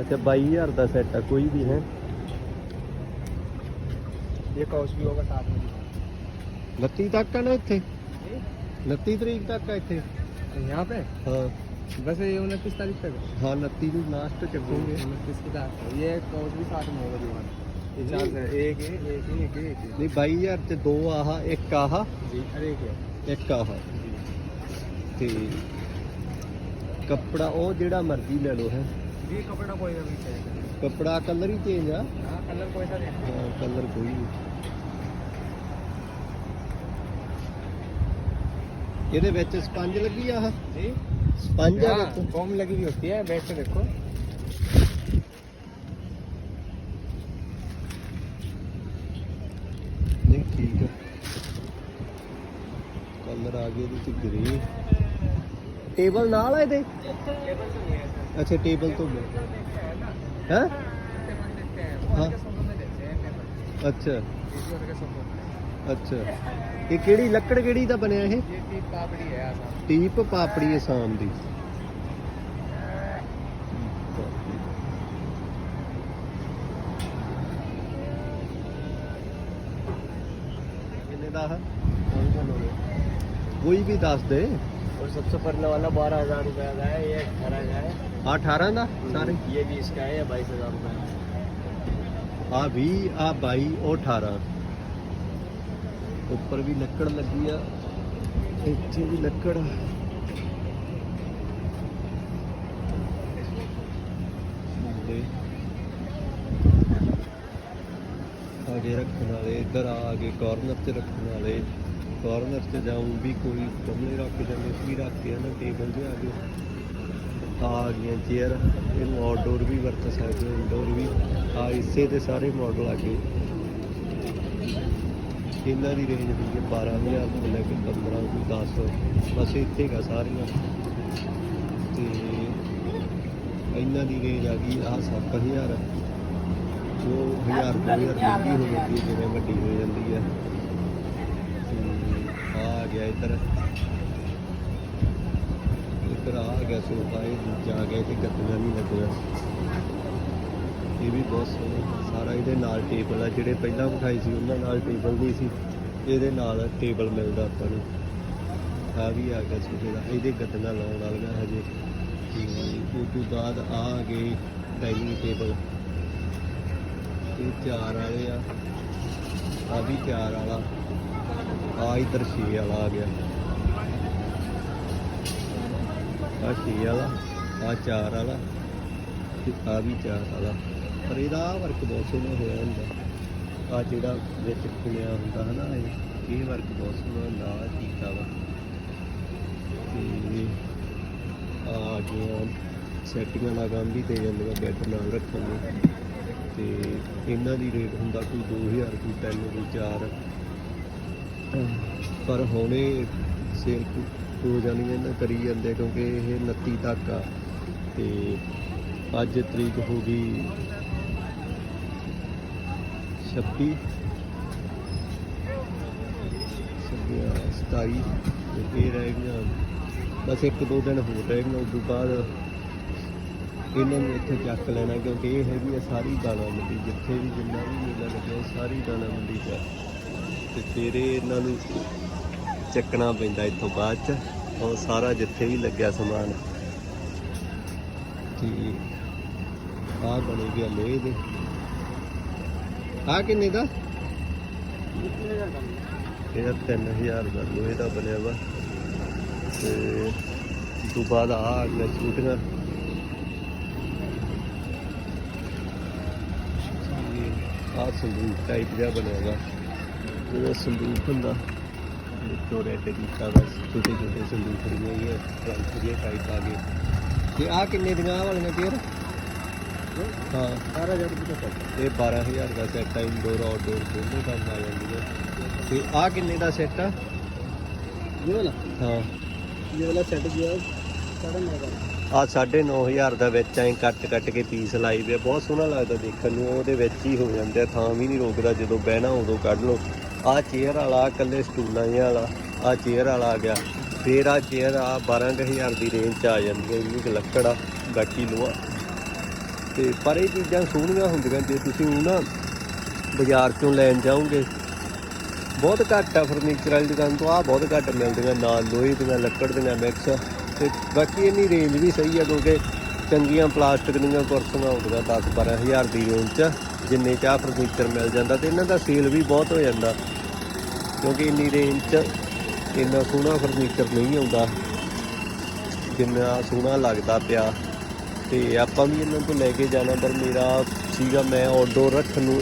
ਅੱਛਾ 22000 ਦਾ ਸੈੱਟ ਆ ਕੋਈ ਵੀ ਹੈ ये काउच भी होगा साथ में 29 ਤੱਕ ਆ ਨਾ ਇੱਥੇ 29 ਤਰੀਕ ਤੱਕ ਆ ਇੱਥੇ यहाँ पे ਹਾਂ बस ये उनतीस तारीख तक है ਹਾਂ 29 ਨੂੰ ਲਾਸਟ ਚੱਕੂਗੇ उनतीस की तारीख है। ये काउच भी साथ में होगा दीवान ये चार से एक है एक है एक है एक है ਨਹੀਂ 22000 ਚ ਦੋ ਆਹ ਇੱਕ ਆਹ जी अरे एक है ਇੱਕ ਆਹ ਤੇ ਕੱਪੜਾ ਉਹ ਜਿਹੜਾ ਮਰਜ਼ੀ ਲੈ ਲਓ ਹੈ जी कपड़ा कोई ना भी चाहिए ਕੱਪੜਾ ਕਲਰ ਹੀ ਚੇਂਜ ਆ हाँ कलर कोई सा नहीं ਹਾਂ ਕਲਰ ਕੋਈ ਨਹੀਂ ਇਹਦੇ ਵਿੱਚ ਸਪੰਜ ਲੱਗੀ ਆ ਆਹ जी ਸਪੰਜ ਆ हाँ, ਵਿੱਚ फॉर्म लगी हुई होती है बैठ के देखो ਨਹੀਂ ਠੀਕ ਆ ਕਲਰ ਆ ਗਿਆ ਇਹਦੇ ਚ ਗ੍ਰੇ ਟੇਬਲ ਨਾਲ ਆ ਇਹਦੇ टेबल से नहीं है ਅੱਛਾ ਟੇਬਲ ਤੋਂ ਹੈ ਹੈ टेबल देखते हैं हाँ। और के सोफे में देखते हैं टेबल ਅੱਛਾ इसी और के सोफे में ਅੱਛਾ ਇਹ ਕਿਹੜੀ ਲੱਕੜ ਕਿਹੜੀ ਦਾ ਬਣਿਆ ਇਹ ये टीप पापड़ी है आसान ਟੀਪ ਪਾਪੜੀ ਅਸਾਮ ਦੀ ਕਿੰਨੇ ਦਾ ਹੈ ਕੋਈ ਵੀ ਦੱਸ ਦੇ और सबसे पहले वाला बारह हजार रुपये का है ये अठारह का है ਆ 18 ਦਾ ਸਾਰੇ ये भी इसका है बाईस हजार रुपये ਆ 20 ਆ 22 ਉਹ 18 ਉੱਪਰ ਵੀ ਲੱਕੜ ਲੱਗੀ ਆ ਇੱਥੇ ਵੀ ਲੱਕੜ ਆ। ਮੁੰਡੇ ਆਗੇ ਰੱਖਣ ਵਾਲੇ ਇੱਧਰ ਆ ਕੇ ਕਾਰਨਰ 'ਚ ਰੱਖਣ ਵਾਲੇ ਕਾਰਨਰ 'ਚ ਜਾਉਂ ਵੀ ਕੋਈ ਕਮਲੇ ਰੱਖ ਜਾਂਦੇ ਵੀ ਰੱਖ ਕੇ ਨਾ ਟੇਬਲ 'ਤੇ ਆ ਗਏ ਆ ਗਈਆਂ ਚੇਅਰ ਇਹਨੂੰ ਆਊਟਡੋਰ ਵੀ ਵਰਤ ਸਕਦੇ ਹੋ ਇੰਡੋਰ ਵੀ। ਆ ਇਸੇ ਦੇ ਸਾਰੇ ਮਾਡਲ ਆ ਗਏ। ਇਹਨਾਂ ਦੀ ਰੇਂਜ ਹੁੰਦੀ ਹੈ 12000 ਤੋਂ ਲੈ ਕੇ 15 ਤੋਂ 10 ਬਸ ਇੱਥੇ ਗਾ ਸਾਰੀਆਂ। ਤੇ ਇਹਨਾਂ ਦੀ ਰੇਂਜ ਆ ਗਈ ਆ 7000 ਉਹ 1000 2000 ਦੀ ਹੋ ਜਾਂਦੀ ਹੈ, ਜਿਵੇਂ ਵੱਡੀ ਹੋ ਜਾਂਦੀ ਇੱਧਰ। ਇੱਧਰ ਆ ਗਿਆ ਸੋਫਾ, ਇਹ ਦੂਜਾ ਆ ਗਿਆ ਤੇ ਗੱਦੀਆਂ ਨਹੀਂ ਲੱਗੀਆਂ। ਇਹ ਵੀ ਬਹੁਤ ਸੋਹਣਾ। ਸਾਰਾ ਇਹਦੇ ਨਾਲ ਟੇਬਲ ਆ, ਜਿਹੜੇ ਪਹਿਲਾਂ ਵਿਖਾਈ ਸੀ, ਉਹਨਾਂ ਨਾਲ ਟੇਬਲ ਨਹੀਂ ਸੀ। ਇਹਦੇ ਨਾਲ ਟੇਬਲ ਮਿਲਦਾ ਆਪਾਂ ਨੂੰ। ਆ ਵੀ ਆ ਗਿਆ ਸੋਫੇ ਦਾ। ਇਹਦੇ ਗੱਦਲਾ ਲਾਉਣ ਵਾਲੀਆਂ ਹਜੇ। ਤੇ ਉਸ ਤੋਂ ਬਾਅਦ ਆ ਆ ਗਏ ਡਾਈਨਿੰਗ ਟੇਬਲ। ਇਹ ਚਾਰ ਵਾਲੇ ਆ। ਆ ਵੀ ਚਾਰ ਵਾਲਾ। ਆ ਇਧਰ ਛੇ ਵਾਲਾ ਆ ਗਿਆ। ਆ ਛੇ ਵਾਲਾ, ਆ ਚਾਰ ਵਾਲਾ ਤੇ ਆ ਵੀ ਚਾਰ ਵਾਲਾ। ਪਰ ਇਹਦਾ ਆਹ ਵਰਕ ਬਹੁਤ ਸੋਹਣਾ ਹੋਇਆ ਹੁੰਦਾ। ਆ ਜਿਹੜਾ ਵਿੱਚ ਖੁੱਲਿਆ ਹੁੰਦਾ ਹੈ ਨਾ ਇਹ ਇਹ ਵਰਕ ਬਹੁਤ ਸੋਹਣਾ ਹੁੰਦਾ ਆ ਕੀਤਾ ਵਾ। ਤੇ ਆ ਗਿਆ ਸੈਟਿੰਗਾਂ ਦਾ ਕੰਮ ਵੀ ਦੇ ਜਾਂਦਾ ਬੈੱਡ ਨਾਲ ਰੱਖਣ ਨੂੰ ਤੇ ਇਹਨਾਂ ਦੀ ਰੇਟ ਹੁੰਦਾ ਕੋਈ 2000 ਕੋਈ 3 ਕੋਈ 4 ਪਰ ਹੁਣੇ ਸੇਲ ਹੋ ਜਾਣੀ ਹੈ ਨਾ ਕਰੀ ਜਾਂਦੇ ਕਿਉਂਕਿ ਇਹ 29 ਤੱਕ ਆ। ਤੇ ਅੱਜ ਤਰੀਕ ਹੋ ਗਈ 26 ਛੱਬੀ, ਸਤਾਈ ਤੇ ਇਹ ਰਹਿ ਗਈਆਂ। ਬਸ ਇੱਕ ਦੋ ਦਿਨ ਹੋਰ ਰਹਿ ਗਈਆਂ ਉਸ ਤੋਂ ਬਾਅਦ ਇਹਨਾਂ ਨੂੰ ਇੱਥੇ ਚੱਕ ਲੈਣਾ ਕਿਉਂਕਿ ਇਹ ਹੈਗੀ ਆ ਸਾਰੀ ਦਾਣਾ ਮੰਡੀ ਜਿੱਥੇ ਵੀ ਜਿੰਨਾ ਵੀ ਮੇਲਾ ਲੱਗਿਆ ਉਹ ਸਾਰੀ ਦਾਣਾ ਮੰਡੀ 'ਚ ਤੇ ਫਿਰ ਇਹਨਾਂ ਨੂੰ ਚੱਕਣਾ ਪੈਂਦਾ ਇੱਥੋਂ ਬਾਅਦ 'ਚ। ਉਹ ਸਾਰਾ ਜਿੱਥੇ ਵੀ ਲੱਗਿਆ ਸਮਾਨ। ਤੇ ਆਹ ਬਣੇ ਗਿਆ ਲੋਹੇ ਦੇ। ਆ ਕਿੰਨੇ ਦਾ? ਇਹਦਾ 3000 ਦਾ ਲੋਹੇ ਦਾ ਬਣਿਆ ਵਾ। ਤੇ ਉਸ ਤੋਂ ਬਾਅਦ ਆ ਗਿਆ ਛੂਟੀਆਂ ਆ ਸੰਦੂਕ ਟਾਈਪ ਜਿਹਾ ਬਣਿਆ ਵਾ। ਇਹਦਾ ਸੰਦੂਕ ਹੁੰਦਾ ਚੋਰੇ ਤੇ ਕੀਤਾ ਬਸ ਛੋਟੇ ਛੋਟੇ ਸੰਦੂਕ ਦੀਆਂ ਇਹ ਟ੍ਰਾਂਸਫਰੀਆ ਟਾਈਪ ਆ ਗਏ। ਤੇ ਆ ਕਿੰਨੇ ਦੀਆਂ ਆਹ ਵਾਲੀਆਂ ਚੇਅਰ ਹਾਂ। 12000 ਦਾ ਸੈੱਟ ਦਾ ਸੈੱਟ ਆ ਇਨਡੋਰ ਆਊਟਡੋਰ ਦੋਨੋਂ ਕੰਮ ਆ ਜਾਂਦੀ ਹੈ ਤੇ ਆ ਕਿੰਨੇ ਦਾ ਸੈੱਟ ਆ? ਇਹ ਵਾਲਾ? ਹਾਂ। ਇਹ ਵਾਲਾ ਸੈੱਟ ਗਿਆ 9500 ਆ 9500 ਦਾ ਵਿੱਚ ਐ ਕੱਟ ਕੱਟ ਕੇ ਪੀਸ ਲਾਈ ਵੇ ਬਹੁਤ ਸੋਹਣਾ ਲੱਗਦਾ ਦੇਖਣ ਨੂੰ ਉਹਦੇ ਵਿੱਚ ਹੀ ਹੋ ਜਾਂਦਾ ਥਾਂ ਵੀ ਨਹੀਂ ਰੋਕਦਾ ਜਦੋਂ ਬਹਿਣਾ ਉਦੋਂ ਕੱਢ ਲਓ। ਆ ਚੇਅਰ ਵਾਲਾ ਆਹ ਇਕੱਲੇ ਸਟੂਲਾਂ ਜਿਹਾ ਵਾਲਾ, ਆ ਚੇਅਰ ਵਾਲਾ ਆ ਗਿਆ। ਫੇਰ ਆ ਚੇਅਰ ਆ 12000 ਦੀ ਰੇਂਜ ਚ ਆ ਜਾਂਦੀ ਹੈ ਇੰਨੀ ਕੁ ਲੱਕੜ ਆ ਬਾਕੀ ਲੋਹਾ। ਤੇ ਪਰ ਇਹ ਚੀਜ਼ਾਂ ਸੋਹਣੀਆਂ ਹੁੰਦੀਆਂ, ਜੇ ਤੁਸੀਂ ਉਹ ਨਾ ਬਾਜ਼ਾਰ ਚੋਂ ਲੈਣ ਜਾਓਗੇ, ਬਹੁਤ ਘੱਟ ਆ ਫਰਨੀਚਰ ਵਾਲੀ ਦੁਕਾਨ ਤੋਂ, ਆ ਬਹੁਤ ਘੱਟ ਮਿਲਦੀਆਂ, ਨਾਲ ਲੋਹੇ ਦੀਆਂ, ਲੱਕੜ ਦੀਆਂ ਮਿਕਸ ਤੇ ਬਾਕੀ ਇੰਨੀ ਰੇਂਜ ਵੀ ਸਹੀ ਆ, ਕਿਉਂਕਿ ਚੰਗੀਆਂ ਪਲਾਸਟਿਕ ਦੀਆਂ ਕੁਰਸੀਆਂ ਹੁੰਦੀਆਂ 10 12000 ਦੀ ਰੇਂਜ 'ਚ, ਜਿੰਨੇ ਚਾਹ ਫਰਨੀਚਰ ਮਿਲ ਜਾਂਦਾ, ਤੇ ਇਹਨਾਂ ਦਾ ਸੇਲ ਵੀ ਬਹੁਤ ਹੋ ਜਾਂਦਾ। ਕਿਉਂਕਿ ਇੰਨੀ ਰੇਂਜ 'ਚ ਇੰਨਾ ਸੋਹਣਾ ਫਰਨੀਚਰ ਨਹੀਂ ਆਉਂਦਾ। ਜਿੰਨਾ ਸੋਹਣਾ ਲੱਗਦਾ ਪਿਆ। ਤੇ ਆਪਾਂ ਵੀ ਇਹਨਾਂ ਤੋਂ ਲੈ ਕੇ ਜਾਣਾ, ਪਰ ਮੇਰਾ ਸੀਗਾ ਮੈਂ ਆਊਟਡੋਰ ਰੱਖਣ ਨੂੰ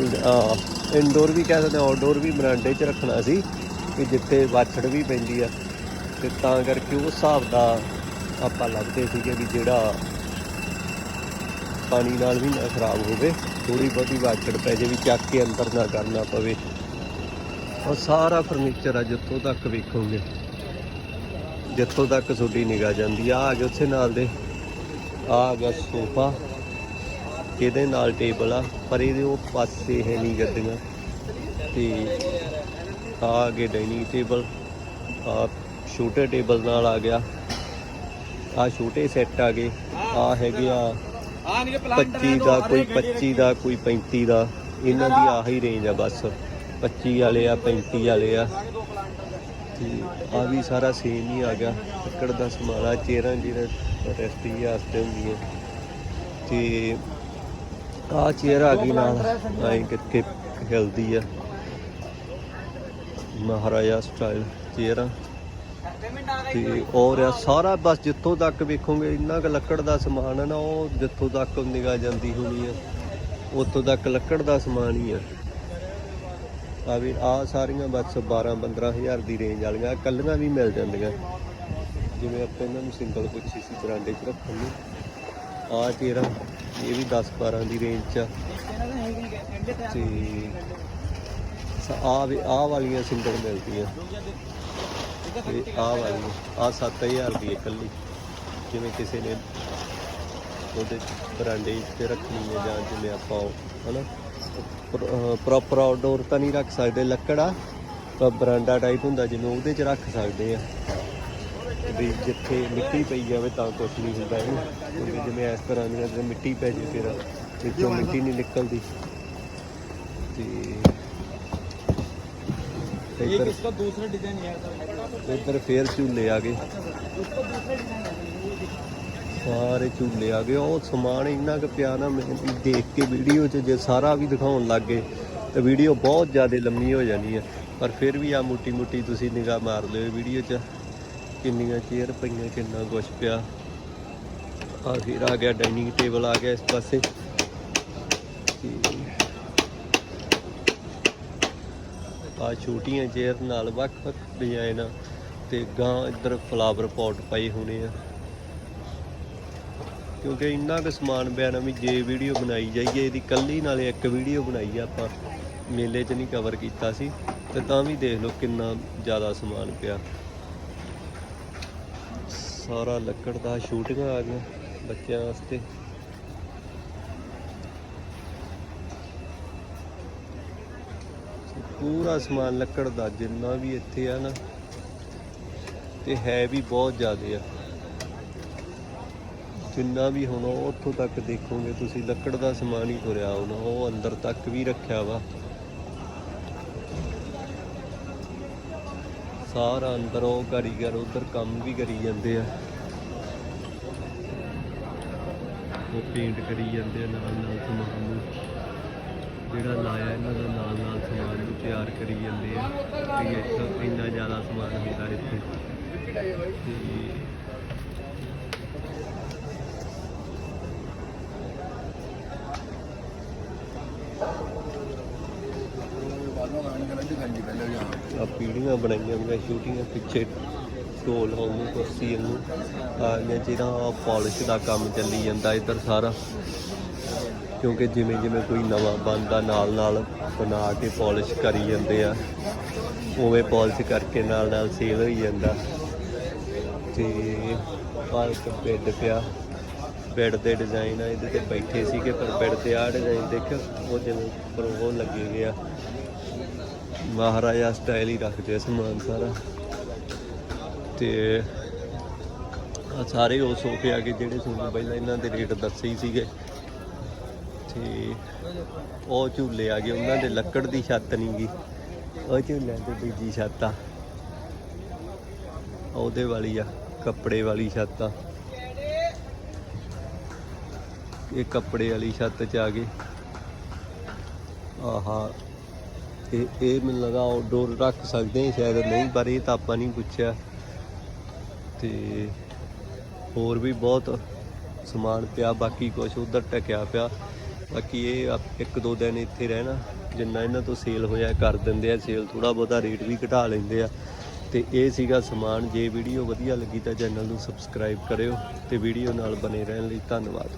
ਇਨਡੋਰ ਵੀ ਕਹਿ ਸਕਦੇ ਆਊਟਡੋਰ ਵੀ ਬਰਾਂਡੇ 'ਚ ਰੱਖਣਾ ਸੀ, ਕਿ ਜਿੱਥੇ ਵਾਛੜ ਵੀ ਪੈਂਦੀ ਆ। ਤੇ ਤਾਂ ਕਰਕੇ ਉਸ ਹਿਸਾਬ ਦਾ ਆਪਾਂ ਲੱਭਦੇ ਸੀਗੇ ਵੀ ਜਿਹੜਾ ਪਾਣੀ ਨਾਲ ਵੀ ਨਾ ਖਰਾਬ ਹੋਵੇ ਥੋੜੀ ਬਹੁਤੀ ਵਾਛੜ ਪੈ ਜੇ ਵੀ ਚੱਕ ਕੇ ਅੰਦਰ ਨਾ ਕਰਨਾ ਪਵੇ। ਉਹ ਸਾਰਾ ਫਰਨੀਚਰ ਆ ਜਿੱਥੋਂ ਤੱਕ ਵੇਖੋਗੇ। ਜਿੱਥੋਂ ਤੱਕ ਤੁਹਾਡੀ ਨਿਗਾਹ ਜਾਂਦੀ ਆ ਆ ਗਿਆ ਉਸੇ ਨਾਲ ਦੇ। ਆ ਗਿਆ ਸੋਫਾ। ਇਹਦੇ ਨਾਲ ਟੇਬਲ ਆ ਪਰ ਇਹਦੇ ਉਹ ਪਾਸੇ ਹੈ ਨਹੀਂ ਗੱਦੀਆਂ ਤੇ ਆ ਗਏ ਡਾਈਨਿੰਗ ਟੇਬਲ। ਆ ਛੋਟੇ ਟੇਬਲ ਨਾਲ ਆ ਗਿਆ। ਆ ਛੋਟੇ ਸੈੱਟ ਆ ਗਏ। ਆ ਹੈਗੇ ਆ 25 ਦਾ ਕੋਈ 25 ਦਾ ਕੋਈ 35 ਦਾ। ਇਹਨਾਂ ਦੀ ਆਹੀ ਰੇਂਜ ਆ ਬਸ। 25 ਵਾਲੇ ਆ 35 ਵਾਲੇ ਆ। ਤੇ ਆ ਵੀ ਸਾਰਾ ਸੇਮ ਹੀ ਆ ਗਿਆ। ਲੱਕੜ ਦਾ ਸਮਾਨ ਆ ਚੇਅਰਾਂ ਜਿਹੜਾ ਰੈਸਟੀ ਵਾਸਤੇ ਹੁੰਦੀਆਂ। ਤੇ ਆ ਚੇਅਰ ਆ ਗਈ ਨਾਲ ਆਈ ਕਿੱਥੇ ਹਿਲਦੀ ਆ। ਮਹਾਰਾਜਾ ਸਟਾਈਲ ਚੇਅਰਾਂ ਤੇ ਔਰ ਆ ਸਾਰਾ, ਬਸ ਜਿੱਥੋਂ ਤੱਕ ਵੇਖੋਗੇ, ਇੰਨਾ ਕੁ ਲੱਕੜ ਦਾ ਸਮਾਨ ਹੈ ਨਾ, ਉਹ ਜਿੱਥੋਂ ਤੱਕ ਨਿਗਾਹ ਜਾਂਦੀ ਹੋਣੀ ਆ, ਉੱਥੋਂ ਤੱਕ ਲੱਕੜ ਦਾ ਸਮਾਨ ਹੀ ਆ। ਆ ਵੀ ਆ ਸਾਰੀਆਂ ਬਸ 12 15000 ਦੀ ਰੇਂਜ ਵਾਲੀਆਂ ਕੱਲੀਆਂ ਵੀ ਮਿਲ ਜਾਂਦੀਆਂ। ਜਿਵੇਂ ਆਪਾਂ ਇਹਨਾਂ ਨੂੰ ਸਿੰਗਲ ਪੁੱਛੀ ਸੀ ਬਰਾਂਡੇ 'ਚ ਰੱਖਣ ਨੂੰ। ਆ ਤੇਰਾ ਇਹ ਵੀ 10 12 ਦੀ ਰੇਂਜ 'ਚ ਆ। ਤੇ ਆ ਵੀ ਆ ਵਾਲੀਆਂ ਸਿੰਗਲ ਮਿਲਦੀਆਂ। ਤੇ ਆਹ ਵਾਲੀ ਆ 7000 ਦੀ ਇਕੱਲੀ। ਜਿਵੇਂ ਕਿਸੇ ਨੇ ਉਹਦੇ ਬਰਾਂਡੇ 'ਤੇ ਰੱਖਣੀ ਹੈ ਜਾਂ ਜਿਵੇਂ ਆਪਾਂ ਉਹ, ਹਨਾ? ਪ੍ਰੋਪਰ ਆਊਟਡੋਰ ਤਾਂ ਨਹੀਂ ਰੱਖ ਸਕਦੇ ਲੱਕੜਾ ਤਾਂ ਬਰਾਂਡਾ ਟਾਈਪ ਹੁੰਦਾ ਜਿਵੇਂ ਉਹਦੇ 'ਚ ਰੱਖ ਸਕਦੇ ਆ। ਵੀ ਜਿੱਥੇ ਮਿੱਟੀ ਪਈ ਜਾਵੇ ਤਾਂ ਕੁਝ ਨਹੀਂ ਹੁੰਦਾ ਇਹਨੂੰ। ਜਿਵੇਂ ਇਸ ਤਰ੍ਹਾਂ ਦੀ ਜੇ ਮਿੱਟੀ ਪੈ ਜੇ ਫਿਰ ਵਿੱਚੋਂ ਮਿੱਟੀ ਨਹੀਂ ਨਿਕਲਦੀ। ਤੇ ਇਹ ਕਿਸ ਦਾ ਦੂਸਰਾ ਡਿਜ਼ਾਈਨ ਹੈ ਸਰ ਫੇਰ ਝੂਲੇ ਆ ਗਏ। ਸਾਰੇ ਝੂਲੇ ਆ ਗਏ। ਉਹ ਸਮਾਨ ਇੰਨਾ ਕੁ ਪਿਆ ਨਾ, ਮੈਂ ਵੀ ਦੇਖ ਕੇ ਵੀਡੀਓ 'ਚ ਜੇ ਸਾਰਾ ਵੀ ਦਿਖਾਉਣ ਲੱਗ ਗਏ, ਤਾਂ ਵੀਡੀਓ ਬਹੁਤ ਜ਼ਿਆਦਾ ਲੰਮੀ ਹੋ ਜਾਣੀ ਹੈ ਪਰ ਫਿਰ ਵੀ ਆ ਮੋਟੀ ਮੋਟੀ ਤੁਸੀਂ ਨਿਗਾਹ ਮਾਰ ਲਿਓ ਵੀਡੀਓ 'ਚ। ਕਿੰਨੀਆਂ ਚੇਅਰ ਪਈਆਂ, ਕਿੰਨਾ ਕੁਛ ਪਿਆ। ਆ ਫਿਰ ਆ ਗਿਆ ਡਾਈਨਿੰਗ ਟੇਬਲ, ਆ ਗਿਆ ਇਸ ਪਾਸੇ। ਤੇ ਆ ਛੋਟੀਆਂ ਚੇਅਰ ਨਾਲ ਵੱਖ-ਵੱਖ ਡਿਜ਼ਾਈਨ ਤੇ ਗਾਂ ਇੱਧਰ ਫਲਾਵਰ ਪੌਟ ਪਏ ਹੋਣੇ ਆ। ਕਿਉਂਕਿ ਇੰਨਾ ਕੁ ਸਮਾਨ ਪਿਆ ਨਾ ਵੀ ਜੇ ਵੀਡੀਓ ਬਣਾਈ ਜਾਈਏ, ਇਹਦੀ ਕੱਲੀ ਨਾਲੇ ਇੱਕ ਵੀਡੀਓ ਬਣਾਈ ਆ ਆਪਾਂ, ਮੇਲੇ 'ਚ ਨਹੀਂ ਕਵਰ ਕੀਤਾ ਸੀ, ਤੇ ਤਾਂ ਵੀ ਦੇਖ ਲਓ ਕਿੰਨਾ ਜ਼ਿਆਦਾ ਸਮਾਨ ਪਿਆ। ਸਾਰਾ ਲੱਕੜ ਦਾ ਸ਼ੂਟਿੰਗ ਆ ਗਈਆਂ ਬੱਚਿਆਂ ਵਾਸਤੇ। ਪੂਰਾ ਸਮਾਨ ਲੱਕੜ ਦਾ ਜਿੰਨਾ ਵੀ ਇੱਥੇ ਆ ਨਾ, ਤੇ ਹੈ ਵੀ ਬਹੁਤ ਜ਼ਿਆਦਾ ਆ। ਜਿੰਨਾ ਵੀ ਹੋਣਾ ਉੱਥੋਂ ਤੱਕ ਦੇਖੋਗੇ, ਤੁਸੀਂ ਲੱਕੜ ਦਾ ਸਮਾਨ ਹੀ ਤੁਰਿਆ ਹੋਣਾ, ਉਹ ਅੰਦਰ ਤੱਕ ਵੀ ਰੱਖਿਆ ਵਾ। ਸਾਰਾ ਅੰਦਰ ਉਹ ਕਾਰੀਗਰ, ਉਧਰ ਕੰਮ ਵੀ ਕਰੀ ਜਾਂਦੇ ਆ। ਉਹ ਪੇਂਟ ਕਰੀ ਜਾਂਦੇ ਆ ਨਾਲ ਨਾਲ ਸਮਾਨ ਨੂੰ। ਜਿਹੜਾ ਲਾਇਆ ਇਹਨਾਂ ਦਾ ਨਾਲ ਨਾਲ ਸਮਾਨ ਨੂੰ ਤਿਆਰ ਕਰੀ ਜਾਂਦੇ ਆ। ਤੇ ਇੱਥੇ ਇੰਨਾ ਜ਼ਿਆਦਾ ਸਮਾਨ ਹੁੰਦਾ ਇੱਥੇ। ਤੇ ਆ ਬਣਾਈਆਂ ਹੋਈਆਂ ਛੋਟੀਆਂ ਪਿੱਛੇ ਢੋਲ ਹੋਊ ਕੁਰਸੀ ਨੂੰ ਆ ਜਿਹੜਾ ਪਾਲਿਸ਼ ਦਾ ਕੰਮ ਚੱਲੀ ਜਾਂਦਾ ਇੱਧਰ ਸਾਰਾ। ਕਿਉਂਕਿ ਜਿਵੇਂ ਜਿਵੇਂ ਕੋਈ ਨਵਾਂ ਬਣਦਾ ਨਾਲ ਨਾਲ ਬਣਾ ਕੇ ਪਾਲਿਸ਼ ਕਰੀ ਜਾਂਦੇ ਆ, ਉਵੇਂ ਪਾਲਿਸ਼ ਕਰਕੇ ਨਾਲ ਨਾਲ ਸੇਲ ਹੋਈ ਜਾਂਦਾ। ਤੇ ਆਹ ਇੱਕ ਬੈੱਡ ਪਿਆ ਬੈੱਡ ਦੇ ਡਿਜ਼ਾਈਨ ਆ, ਇਹਦੇ ਤੇ ਬੈਠੇ ਸੀਗੇ, ਪਰ ਬੈੱਡ ਤੇ ਆ ਡਿਜ਼ਾਈਨ ਦੇਖਿਓ, ਉਹ ਜਿਵੇਂ ਉੱਪਰ ਉਹ ਲੱਗੇ ਗਿਆ ਮਹਾਰਾਜਾ ਸਟਾਈਲ ਹੀ ਰੱਖਦੇ ਆ ਸਮਾਨ ਸਾਰਾ। ਤੇ ਆ ਸਾਰੇ ਉਹ ਸੋਫੇ ਆ ਗਏ ਜਿਹੜੇ ਤੁਹਾਨੂੰ ਪਹਿਲਾਂ ਇਹਨਾਂ ਦੇ ਰੇਟ ਦੱਸੇ ਹੀ ਸੀਗੇ। ਤੇ ਉਹ ਝੂਲੇ ਆ ਗਏ, ਉਹਨਾਂ ਦੇ ਲੱਕੜ ਦੀ ਛੱਤ ਨਹੀਂ ਗੀ। ਉਹ ਝੂਲਿਆਂ ਤੇ ਦੂਜੀ ਛੱਤ ਆ। ਉਹਦੇ ਵਾਲੀ ਆ, ਕੱਪੜੇ ਵਾਲੀ ਛੱਤ ਆ। ਇਹ ਕੱਪੜੇ ਵਾਲੀ ਛੱਤ 'ਚ ਆ ਗਏ। ਆਹਾ ਇਹ ਇਹ ਮੈਨੂੰ ਲੱਗਾ ਆਊਟਡੋਰ ਰੱਖ ਸਕਦੇ ਆ ਸ਼ਾਇਦ ਨਹੀਂ, ਪਰ ਇਹ ਤਾਂ ਆਪਾਂ ਨਹੀਂ ਪੁੱਛਿਆ। ਤੇ ਹੋਰ ਵੀ ਬਹੁਤ ਸਮਾਨ ਪਿਆ, ਬਾਕੀ ਕੁਝ ਉਧਰ ਟਕਿਆ ਪਿਆ। ਬਾਕੀ ਇਹ ਇੱਕ ਦੋ ਦਿਨ ਇੱਥੇ ਰਹਿਣਾ, ਜਿੰਨਾ ਇਹਨਾਂ ਤੋਂ ਸੇਲ ਹੋਇਆ ਕਰ ਦਿੰਦੇ ਆ ਸੇਲ ਥੋੜਾ ਬਹੁਤਾ ਰੇਟ ਵੀ ਘਟਾ ਲੈਂਦੇ ਆ। ਤੇ ਇਹ ਸੀਗਾ ਸਮਾਨ, ਜੇ ਵੀਡੀਓ ਵਧੀਆ ਲੱਗੀ ਤਾਂ ਚੈਨਲ ਨੂੰ ਸਬਸਕ੍ਰਾਈਬ ਕਰਿਓ ਤੇ ਵੀਡੀਓ ਨਾਲ ਬਨੇ ਰਹਿਣ ਲਈ ਧੰਨਵਾਦ।